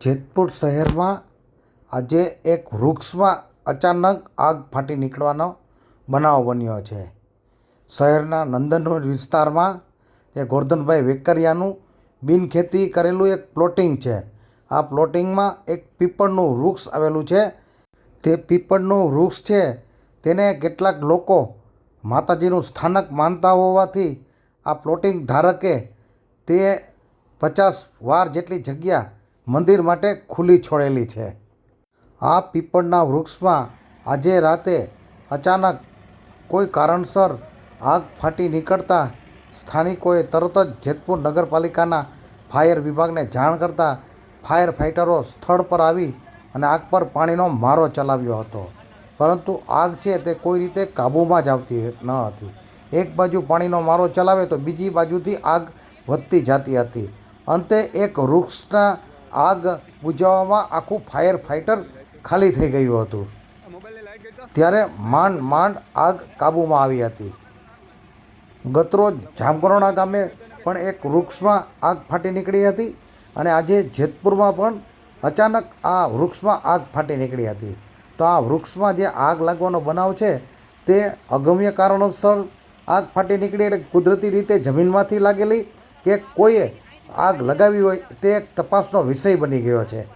જેતપુર શહેરમાં આજે એક વૃક્ષમાં અચાનક આગ ફાટી નીકળવાનો બનાવ બન્યો છે. શહેરના નંદનવન વિસ્તારમાં એ ગોરધનભાઈ વેકરિયાનું બિનખેતી કરેલું એક પ્લોટિંગ છે. આ પ્લોટિંગમાં એક પીપળનું વૃક્ષ આવેલું છે. તે પીપળનું વૃક્ષ છે તેને કેટલાક લોકો માતાજીનું સ્થાનક માનતા હોવાથી આ પ્લોટિંગ ધારકે તે પચાસ વાર જેટલી જગ્યા મંદિર માટે ખુલ્લી છોડેલી છે. આ પીપળના વૃક્ષમાં આજે રાતે અચાનક કોઈ કારણસર આગ ફાટી નીકળતા સ્થાનિકોએ તરત જ જેતપુર નગરપાલિકાના ફાયર વિભાગને જાણ કરતાં ફાયર ફાઇટરો સ્થળ પર આવી અને આગ પર પાણીનો મારો ચલાવ્યો હતો. પરંતુ આગ છે તે કોઈ રીતે કાબૂમાં જ આવતી ન હતી. એક બાજુ પાણીનો મારો ચલાવે તો બીજી બાજુથી આગ વધતી જતી હતી. અંતે એક વૃક્ષના આગ બુઝાવવામાં આખું ફાયર ફાઇટર ખાલી થઈ ગયું હતું. ત્યારે માંડ માંડ આગ કાબૂમાં આવી હતી. ગતરોજ જામકરોણા ગામે પણ એક વૃક્ષમાં આગ ફાટી નીકળી હતી અને આજે જેતપુરમાં પણ અચાનક આ વૃક્ષમાં આગ ફાટી નીકળી હતી. તો આ વૃક્ષમાં જે આગ લાગવાનો બનાવ છે તે અગમ્ય કારણોસર આગ ફાટી નીકળી એટલે કુદરતી રીતે જમીનમાંથી લાગેલી કે કોઈએ આગ લગાવી હોય તે એક તપાસનો વિષય બની ગયો છે.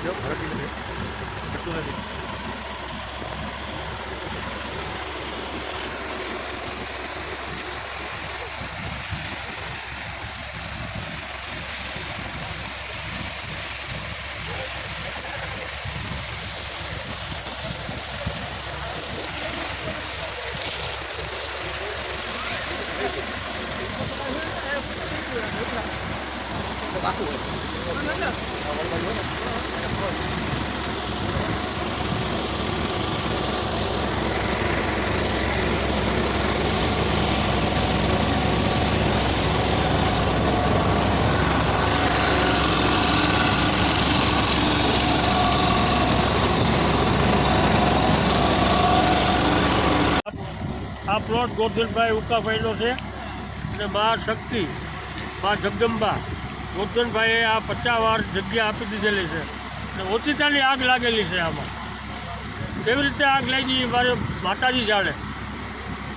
ভাড়া কিনবে তুলে দিন આ પ્લોટ ગોરધનભાઈ ઉકાભાઈનો છે અને મા શક્તિ મા જગદંબા. ગોરધનભાઈએ આ પચાસ વાર જગ્યા આપી દીધેલી છે. અને ઓચિતાની આગ લાગેલી છે આમાં. કેવી રીતે આગ લાગી મારે માતાજી જાણે.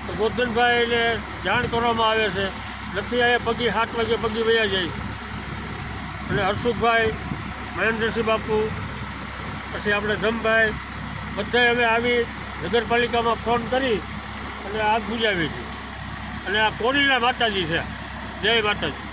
તો ગોરધનભાઈને જાણ કરવામાં આવે છે. નથી અહીંયા પગી સાત વાગે પગી વયા જાય. અને હર્ષુખભાઈ, મહેન્દ્રસિંહ બાપુ, પછી આપણે ધમભાઈ, બધાએ અમે આવી નગરપાલિકામાં ફોન કરી અને આગ બુજાવી છે અને આ કોરીના માતાજી છે. જય માતાજી.